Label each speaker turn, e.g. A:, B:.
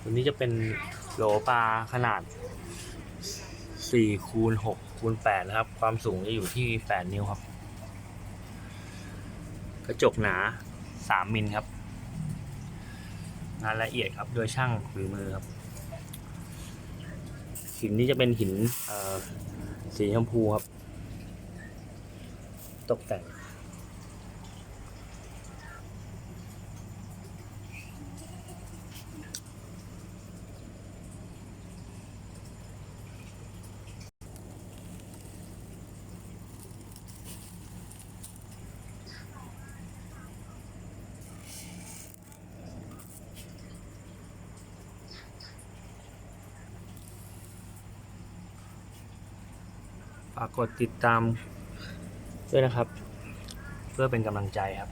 A: ตัวนี้จะเป็นโหลปลาขนาด4คูณ6คูณ8นะครับ ความสูงจะอยู่ที่ 8 นิ้วครับ กระจกหนา 3 มิลครับ งานละเอียดครับ โดยช่างฝีมือครับ หินนี้จะเป็นหินสีชมพูครับ ตกแต่ง ฝากกดติดตามด้วยนะครับ เพื่อเป็นกำลังใจครับ